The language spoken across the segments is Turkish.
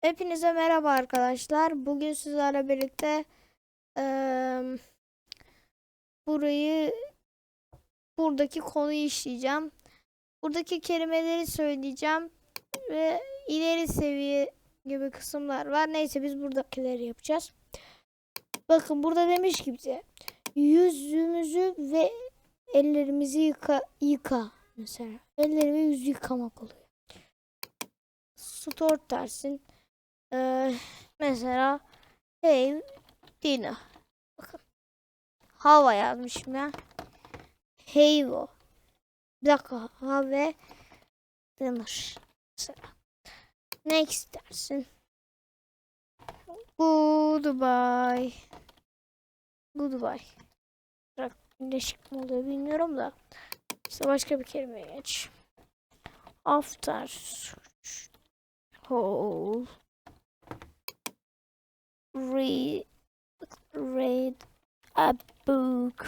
Hepinize merhaba arkadaşlar. Bugün sizlerle birlikte eee, burayı buradaki konuyu işleyeceğim. Buradaki kelimeleri söyleyeceğim ve ileri seviye gibi kısımlar var. Neyse biz buradakileri yapacağız. Bakın burada demiş ki yüzümüzü ve ellerimizi yıka yıka mesela. Elleri ve yüzü yıkamak oluyor. Store dersin. Ee, mesela hey dinner. Bakın. Hava yazmışım ya. Heyvo. Bir dakika. Have dinner. Mesela. Next dersin. Goodbye. Goodbye. Bırak birleşik mi oluyor bilmiyorum da. İşte başka bir kelime geç. After. Whole. Read read a book.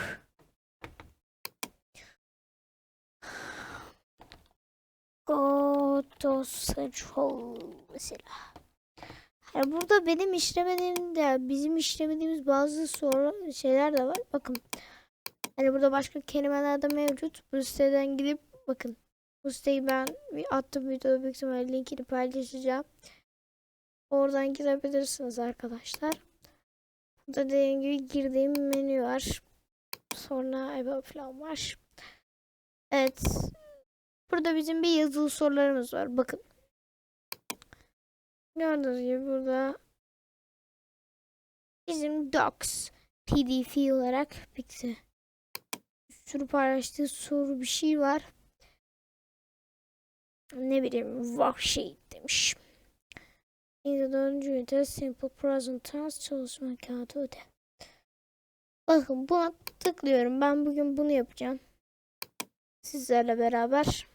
Go to school mesela. Yani burada benim işlemediğim de bizim işlemediğimiz bazı soru şeyler de var. Bakın. Hani burada başka kelimeler de mevcut. Bu siteden gidip bakın. Bu siteyi ben bir attım videoda büyük ihtimalle linkini paylaşacağım. Oradan girebilirsiniz arkadaşlar. Burada dediğim gibi girdiğim menü var. Sonra ebe falan var. Evet. Burada bizim bir yazılı sorularımız var. Bakın. Gördüğünüz gibi burada bizim docs pdf olarak bitti. Bir sürü paylaştığı soru bir şey var. Ne bileyim worksheet demiş. İyi dördüncü ünite simple present tense çalışma kağıdı öde. Bakın buna tıklıyorum. Ben bugün bunu yapacağım. Sizlerle beraber.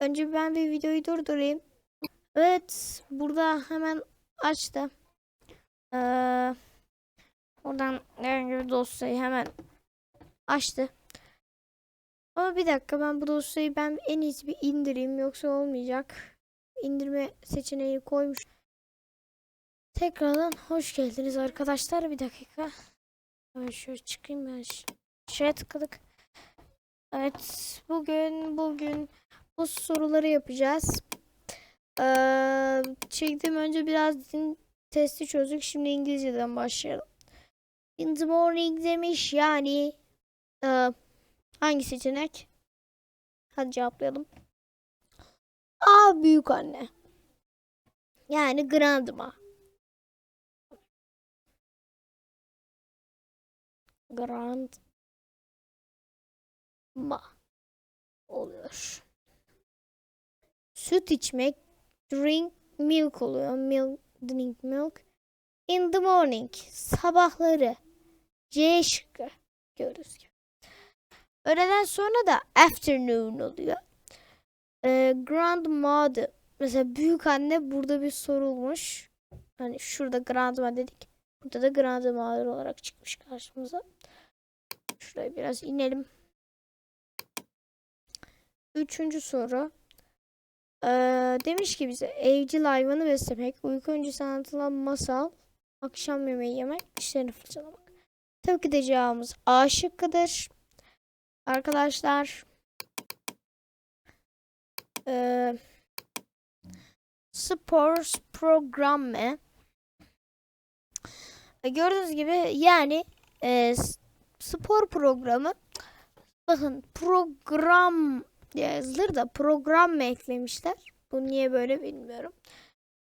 Önce ben bir videoyu durdurayım. Evet. Burada hemen açtı. Ee, oradan herhangi bir dosyayı hemen açtı. Ama bir dakika ben bu dosyayı ben en iyisi bir indireyim yoksa olmayacak indirme seçeneği koymuş. Tekrardan hoş geldiniz arkadaşlar. Bir dakika. Ben şöyle çıkayım ben. Şuraya tıkladık. Evet. Bugün bugün bu soruları yapacağız. Ee, çektim önce biraz din testi çözdük. Şimdi İngilizceden başlayalım. In the morning demiş yani e, hangi seçenek? Hadi cevaplayalım. A büyük anne. Yani grandma. Grandma oluyor. Süt içmek drink milk oluyor. Milk drink milk. In the morning sabahları. C şıkkı görürüz. Öğleden sonra da afternoon oluyor e, grandmother mesela büyük anne burada bir sorulmuş. Hani şurada grandma dedik. Burada da grandmother olarak çıkmış karşımıza. Şuraya biraz inelim. Üçüncü soru. Ee, demiş ki bize evcil hayvanı beslemek, uyku öncesi anlatılan masal, akşam yemeği yemek, dişlerini fırçalamak. Tabii ki de cevabımız A şıkkıdır. Arkadaşlar e, sports programı gördüğünüz gibi yani e, spor programı bakın program yazılır da program mı eklemişler? Bu niye böyle bilmiyorum.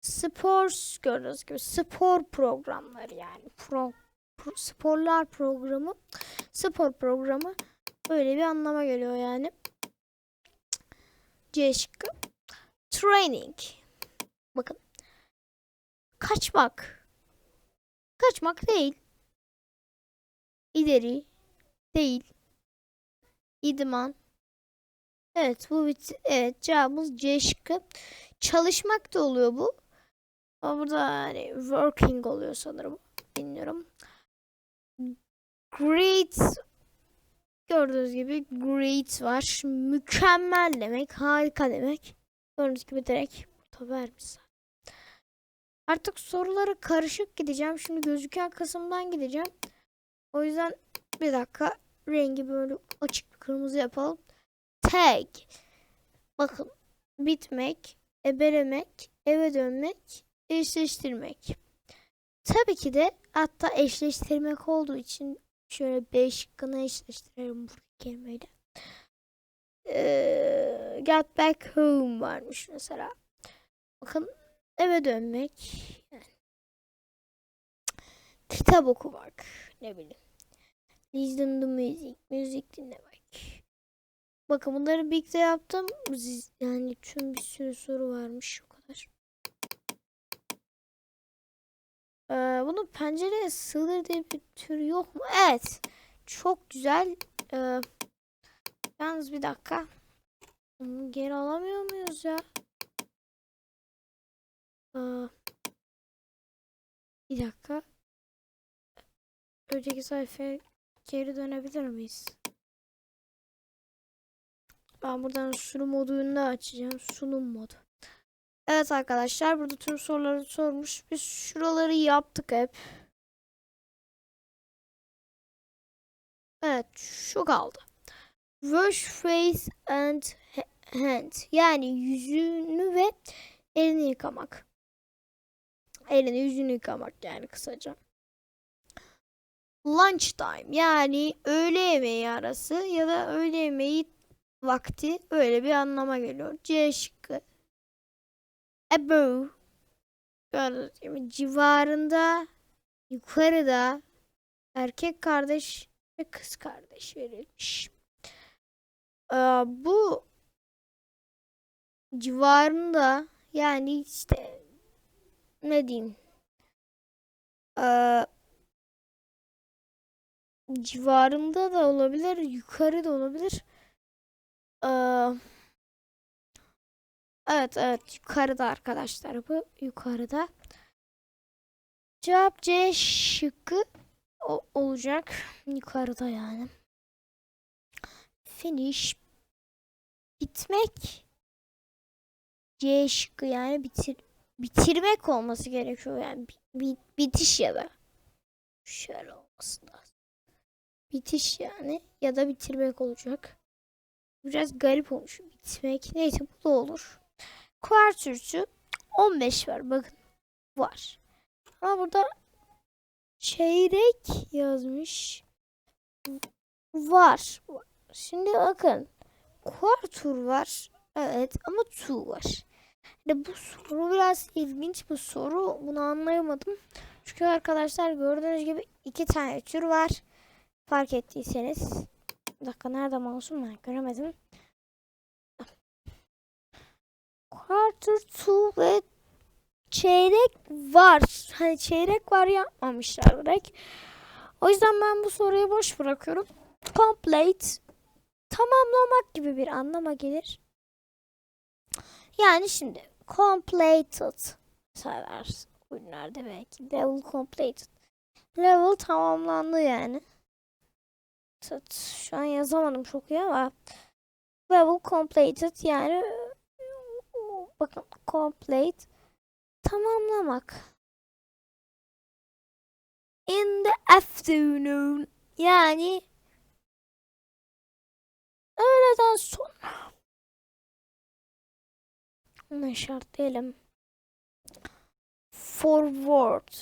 Sports gördüğünüz gibi spor programları yani. Pro, pro, sporlar programı spor programı böyle bir anlama geliyor yani C şıkkı. Training. Bakın. Kaçmak. Kaçmak değil. İleri değil. İdman. Evet bu bit evet cevabımız C şıkkı. Çalışmak da oluyor bu. Ama burada hani working oluyor sanırım. Bilmiyorum. Great Gördüğünüz gibi great var. Mükemmel demek, harika demek. Gördüğünüz gibi direkt Nokta vermiş. Artık soruları karışık gideceğim. Şimdi gözüken kısımdan gideceğim. O yüzden bir dakika rengi böyle açık bir kırmızı yapalım. Tag. Bakın bitmek, ebelemek, eve dönmek, eşleştirmek. Tabii ki de hatta eşleştirmek olduğu için şöyle B şıkkını eşleştirelim bu kelimeyle. Ee, get back home varmış mesela. Bakın eve dönmek. Yani. Kitap okumak. Ne bileyim. Listen to music. Müzik dinlemek. Bakın bunları birlikte yaptım. Yani tüm bir sürü soru varmış o kadar. Ee, bunun pencereye sığdır diye bir tür yok mu? Evet. Çok güzel. Ee, yalnız bir dakika. Bunu geri alamıyor muyuz ya? Aa, bir dakika. Önceki sayfaya geri dönebilir miyiz? Ben buradan sunum modunu açacağım. Sunum modu. Evet arkadaşlar burada tüm soruları sormuş. Biz şuraları yaptık hep. Evet şu kaldı. Wash face and ha- hand. Yani yüzünü ve elini yıkamak. Elini yüzünü yıkamak yani kısaca. Lunch time yani öğle yemeği arası ya da öğle yemeği vakti öyle bir anlama geliyor. C şıkkı. Above. Gördüğünüz civarında yukarıda erkek kardeş ve kız kardeş verilmiş. Ee, bu civarında yani işte ne diyeyim Ee, civarında da olabilir yukarı da olabilir Ee, evet evet. Yukarıda arkadaşlar bu yukarıda. Cevap C şıkkı olacak. Yukarıda yani. Finish. Bitmek. C şıkkı yani bitir bitirmek olması gerekiyor yani. Bi- bitiş ya da. Şöyle olması lazım. Bitiş yani ya da bitirmek olacak. Biraz garip olmuş. Bitmek. Neyse bu da olur. Kuartürtü 15 var bakın var. Ama burada çeyrek yazmış. Var. Şimdi bakın. Kuartur var. Evet ama tu var. Yani bu soru biraz ilginç bir soru. Bunu anlayamadım. Çünkü arkadaşlar gördüğünüz gibi iki tane tür var. Fark ettiyseniz. Bir dakika nerede mouse'um ben göremedim. Quarter two ve çeyrek var. Hani çeyrek var yapmamışlar direkt. O yüzden ben bu soruyu boş bırakıyorum. Complete tamamlamak gibi bir anlama gelir. Yani şimdi completed sayarız ürünlerde belki level completed. Level tamamlandı yani. Şu an yazamadım çok iyi ama level completed yani bakın complete tamamlamak. In the afternoon yani öğleden sonra. Bunu işaretleyelim. Forward.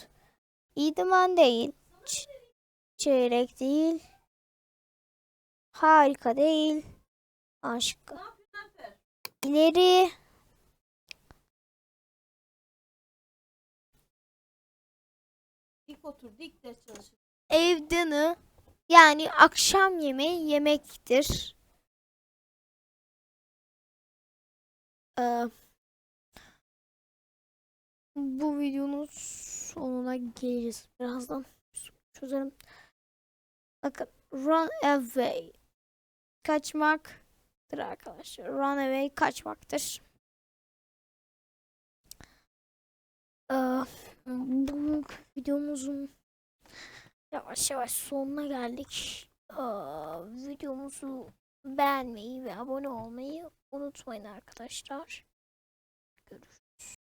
İdman değil. Ç- çeyrek değil. Harika değil. Aşk. İleri. Dik otur, dik ders çalışır. Evdeni yani akşam yemeği yemektir. Ee, bu videonun sonuna geleceğiz birazdan. Çözelim. Bakın run away. Kaçmaktır arkadaşlar. Run away kaçmaktır. Ee, bu videomuzun yavaş yavaş sonuna geldik. Aa, videomuzu beğenmeyi ve abone olmayı unutmayın arkadaşlar. Görüşürüz.